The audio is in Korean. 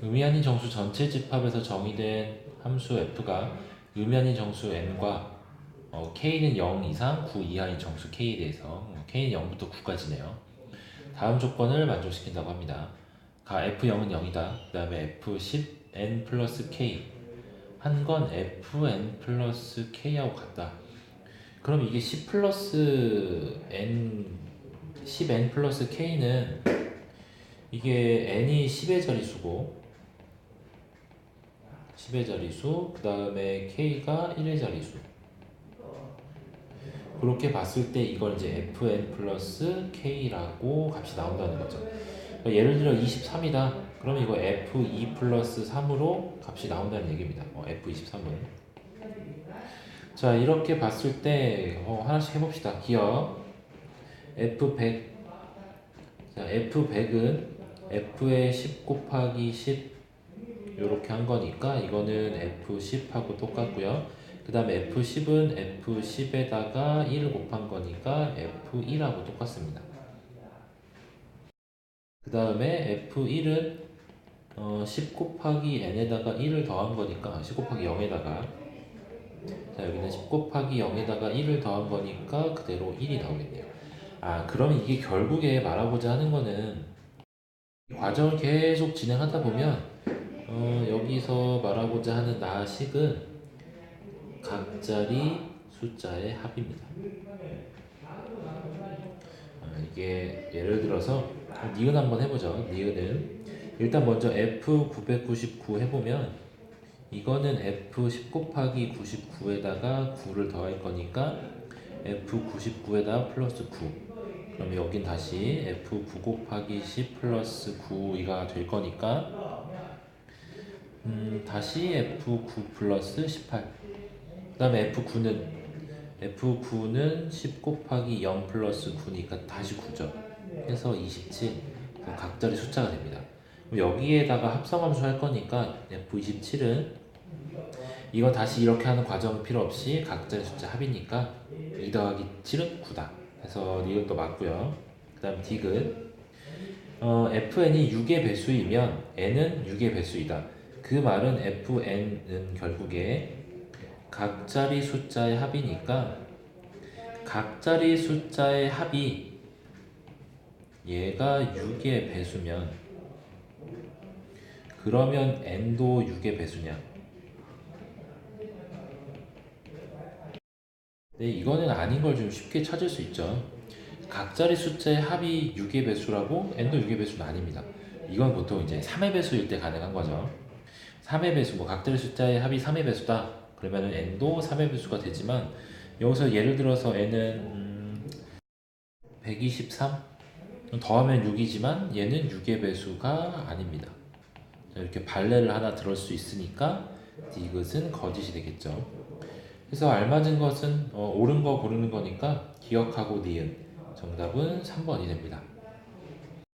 의미 아닌 정수 전체 집합에서 정의된 함수 f가 의미 아닌 정수 n과 어, k는 0 이상 9 이하인 정수 k에 대해서 어, k는 0부터 9까지네요. 다음 조건을 만족시킨다고 합니다. 가 f0은 0이다. 그 다음에 f10 n 플러스 k 한 건 fn 플러스 k하고 같다. 그럼 이게 10 플러스 n 10n 플러스 k는 이게 n이 10의 자리수고 10의 자리수 그 다음에 k가 1의 자리수. 그렇게 봤을 때 이걸 이제 fn 플러스 k라고 값이 나온다는 거죠. 그러니까 예를 들어 23이다. 그럼 이거 f2 플러스 3으로 값이 나온다는 얘기입니다. 어, f23은 자 이렇게 봤을 때 어, 하나씩 해봅시다. 기억. F100 자 f100은 f의 10 곱하기 10 이렇게 한 거니까 이거는 f10하고 똑같고요. 그 다음에 f10은 f10에다가 1을 곱한 거니까 f1하고 똑같습니다. 그 다음에 f1은 어, 10 곱하기 n에다가 1을 더한 거니까 10 곱하기 0에다가. 자 여기는 10 곱하기 0에다가 1을 더한 거니까 그대로 1이 나오겠네요. 아 그러면 이게 결국에 말하고자 하는 거는 이 과정을 계속 진행하다 보면 어, 여기서 말하고자 하는 나식은 각자리 숫자의 합입니다. 아, 이게 예를 들어서 니은 한번 해보죠. 니은은 일단 먼저 F999 해보면 이거는 F10 곱하기 99에다가 9를 더할 거니까 F99에다가 플러스 9 그럼 여긴 다시 F9 곱하기 10 플러스 9가 될 거니까 음, 다시 F9 플러스 18 그 다음에 F9는? F9는 10 곱하기 0 플러스 9니까 다시 9죠. 해서 27 그럼 각자리 숫자가 됩니다. 여기에다가 합성함수 할 거니까 F27은 이건 다시 이렇게 하는 과정은 필요 없이 각자의 숫자 합이니까 2 더하기 7은 9다. 해서 이것도 맞고요. 그 다음 디귿. 어, fn이 6의 배수이면 n은 6의 배수이다 그 말은 fn은 결국에 각자리 숫자의 합이니까 각자리 숫자의 합이 얘가 6의 배수면 그러면 n도 6의 배수냐 네, 이거는 아닌 걸 좀 쉽게 찾을 수 있죠. 각자리 숫자의 합이 6의 배수라고 n도 6의 배수는 아닙니다. 이건 보통 이제 3의 배수일 때 가능한 거죠. 3의 배수, 뭐 각자리 숫자의 합이 3의 배수다. 그러면은 n도 3의 배수가 되지만 여기서 예를 들어서 n은 음, 123 더하면 6이지만 얘는 6의 배수가 아닙니다. 자, 이렇게 발레를 하나 들을 수 있으니까 디귿은 거짓이 되겠죠. 그래서 알맞은 것은 어, 옳은 거 고르는 거니까 기억하고 니은 정답은 3번이 됩니다.